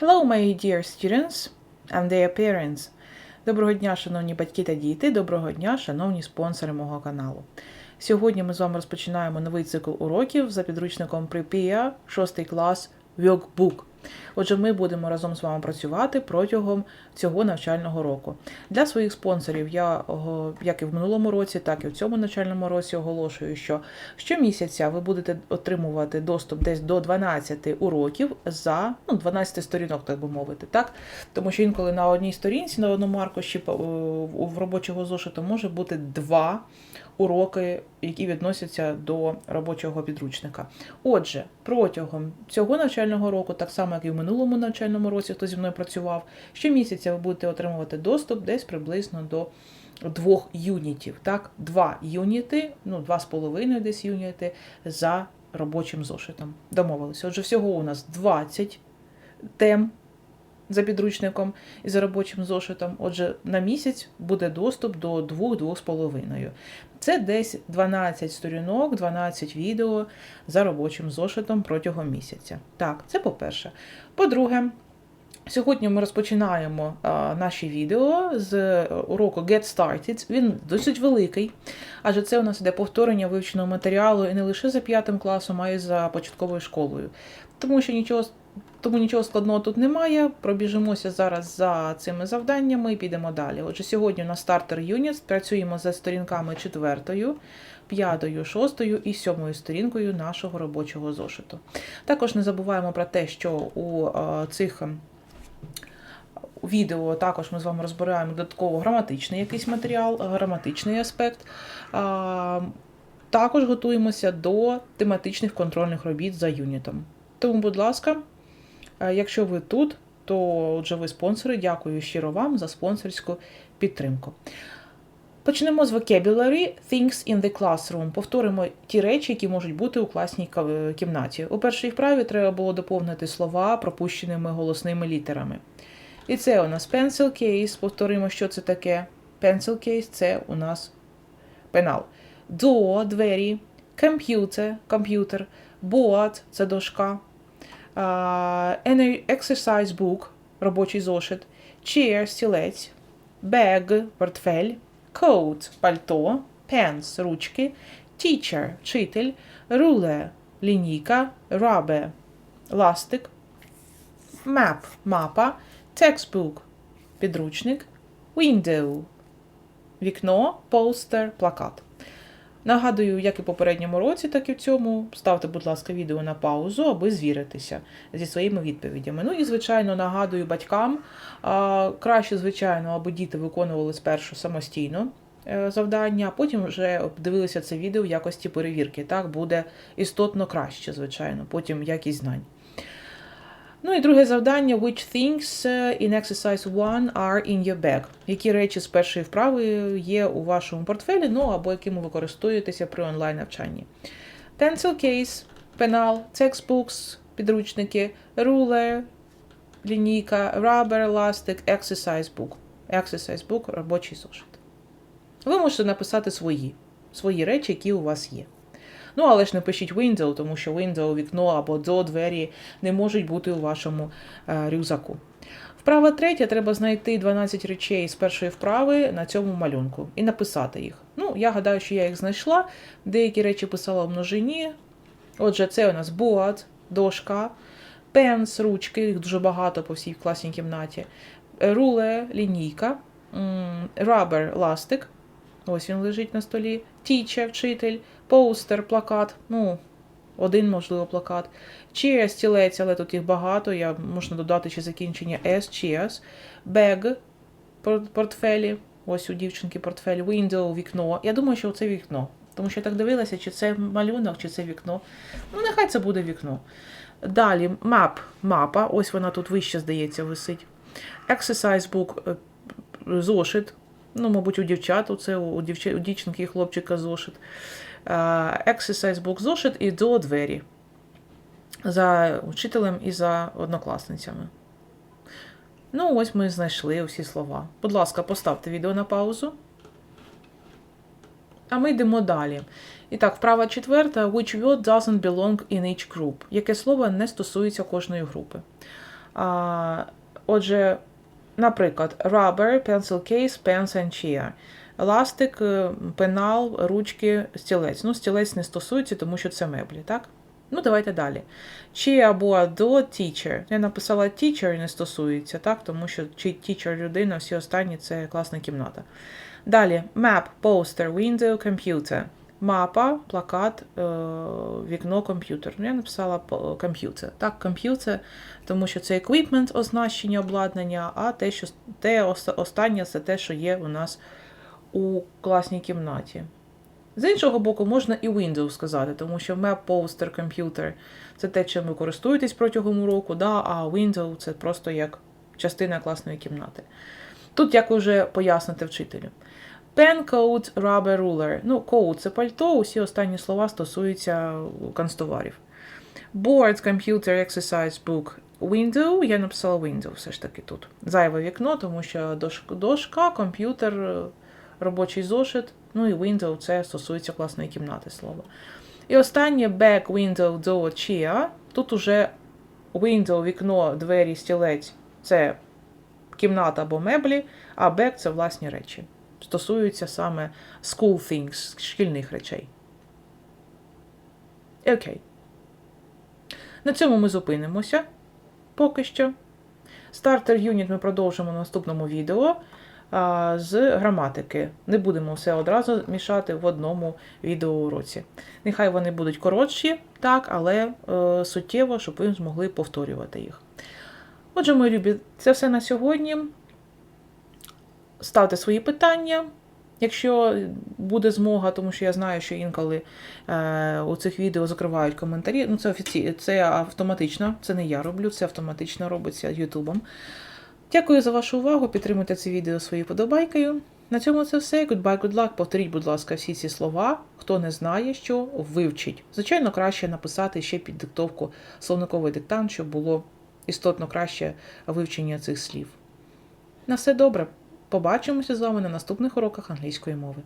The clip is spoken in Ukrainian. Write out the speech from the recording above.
Hello, my dear students and their parents. Доброго дня, шановні батьки та діти. Доброго дня, шановні спонсори мого каналу. Сьогодні ми з вами розпочинаємо новий цикл уроків за підручником Prepare 6 клас Workbook. Отже, ми будемо разом з вами працювати протягом цього навчального року. Для своїх спонсорів я, як і в минулому році, так і в цьому навчальному році оголошую, що щомісяця ви будете отримувати доступ десь до 12 уроків за ну, 12 сторінок, так би мовити. так? Тому що інколи на одній сторінці, на одному аркуші е, в робочого зошиту може бути два уроки, які відносяться до робочого підручника. Отже, протягом цього навчального року, так само як і в минулому навчальному році, хто зі мною працював, щомісяця ви будете отримувати доступ десь приблизно до двох юнітів. Так, два юніти, ну два з половиною десь юніти за робочим зошитом. Домовилися. Отже, всього у нас 20 тем за підручником і за робочим зошитом. Отже, на місяць буде доступ до 2-2,5. Це десь 12 сторінок, 12 відео за робочим зошитом протягом місяця. Так, це по-перше. По-друге, Сьогодні ми розпочинаємо а, наші відео з уроку Get Started. Він досить великий, адже це у нас іде повторення вивченого матеріалу і не лише за п'ятим класом, а й за початковою школою. Тому що нічого тому нічого складного тут немає. Пробіжимося зараз за цими завданнями і підемо далі. Отже, сьогодні у нас стартер юніт, працюємо за сторінками четвертою, п'ятою, шостою і сьомою сторінкою нашого робочого зошиту. Також не забуваємо про те, що у а, цих відео також ми з вами розбираємо додатково граматичний якийсь матеріал, граматичний аспект. А, також готуємося до тематичних контрольних робіт за юнітом. Тому, будь ласка, якщо ви тут, то отже ви спонсори, дякую щиро вам за спонсорську підтримку. Почнемо з vocabulary Things in the classroom. Повторимо ті речі, які можуть бути у класній кімнаті. У першій вправі треба було доповнити слова пропущеними голосними літерами. І це у нас pencil case. Повторимо, що це таке. Pencil case це у нас пенал. Door – двері, computer – комп'ютер, board – це дошка, uh, exercise book – робочий зошит, chair – стілець, bag – портфель, coat – пальто, pens – ручки, teacher – вчитель, ruler – лінійка, rubber – ластик, map – мапа, textbook – підручник, window – вікно, poster – плакат. Нагадую, як і в попередньому році, так і в цьому. Ставте, будь ласка, відео на паузу, аби звіритися зі своїми відповідями. Ну і, звичайно, нагадую батькам, краще, звичайно, аби діти виконували спершу самостійно е, завдання, а потім вже дивилися це відео в якості перевірки. Так буде істотно краще, звичайно, потім якість знань. Ну і друге завдання: Which things uh, in exercise 1 are in your bag? Які речі з першої вправи є у вашому портфелі, ну або якими ви користуєтеся при онлайн-навчанні? Pencil case, пенал, textbooks, підручники, ruler, лінійка, rubber, elastic, exercise book. Exercise book – робочий зошит. Ви можете написати свої, свої речі, які у вас є. Ну, але ж не пишіть window, тому що window, вікно або до двері не можуть бути у вашому е, рюкзаку. Вправа третя, треба знайти 12 речей з першої вправи на цьому малюнку і написати їх. Ну, я гадаю, що я їх знайшла. Деякі речі писала в множині. Отже, це у нас board, дошка, пенс, ручки, їх дуже багато по всій класній кімнаті, руле, лінійка, rubber, ластик. Ось він лежить на столі, teacher, вчитель, Постер, плакат, ну, один, можливо, плакат. Cheers, стілець, але тут їх багато. Я можна додати ще закінчення S, cheers. Bag, портфелі. Ось у дівчинки портфель, window, вікно. Я думаю, що це вікно. Тому що я так дивилася, чи це малюнок, чи це вікно. Ну, нехай це буде вікно. Далі map, мапа. Ось вона тут вище, здається, висить. Exercise book, е, зошит. Ну, мабуть, у дівчат, це у, дівч... у дівчинки і хлопчика зошит. Exercise book зошит і до двері за учителем і за однокласницями. Ну, ось ми знайшли усі слова. Будь ласка, поставте відео на паузу. А ми йдемо далі. І так, вправа четверта. Which word doesn't belong in each group? Яке слово не стосується кожної групи? А, отже, наприклад, rubber, pencil case, pens and chair. Еластик, е, пенал, ручки, стілець. Ну, стілець не стосується, тому що це меблі, так? Ну, давайте далі. Чи або до teacher. Я написала teacher не стосується, так? Тому що чи teacher людина, всі останні це класна кімната. Далі map, poster, window, computer. Мапа, плакат, е, вікно, комп'ютер. Ну, я написала комп'ютер. Так, комп'ютер, тому що це equipment, означення обладнання, а те, що те останнє це те, що є у нас у класній кімнаті. З іншого боку, можна і Windows сказати, тому що map, poster, computer – це те, чим ви користуєтесь протягом уроку, да, а Windows – це просто як частина класної кімнати. Тут як ви вже поясните вчителю. Pen, coat, rubber, ruler. Ну, coat – це пальто, усі останні слова стосуються канцтоварів. Board, computer, exercise book, window. Я написала window все ж таки тут. Зайве вікно, тому що дошка, комп'ютер, робочий зошит, ну і window це стосується класної кімнати слово. І останнє back, window, door, chair. Тут уже window, вікно, двері, стілець це кімната або меблі, а back це власні речі. Стосуються саме school things, шкільних речей. Окей. На цьому ми зупинимося поки що. Стартер юніт ми продовжимо в наступному відео а, з граматики. Не будемо все одразу мішати в одному відеоуроці. Нехай вони будуть коротші, так, але е, суттєво, щоб ви змогли повторювати їх. Отже, мої любі, це все на сьогодні. Ставте свої питання, якщо буде змога, тому що я знаю, що інколи е, у цих відео закривають коментарі. Ну, це офіці... це автоматично, це не я роблю, це автоматично робиться Ютубом. Дякую за вашу увагу. Підтримуйте це відео своєю подобайкою. На цьому це все. Goodbye, good luck. Повторіть, будь ласка, всі ці слова. Хто не знає, що вивчить. Звичайно, краще написати ще під диктовку словниковий диктант, щоб було істотно краще вивчення цих слів. На все добре. Побачимося з вами на наступних уроках англійської мови.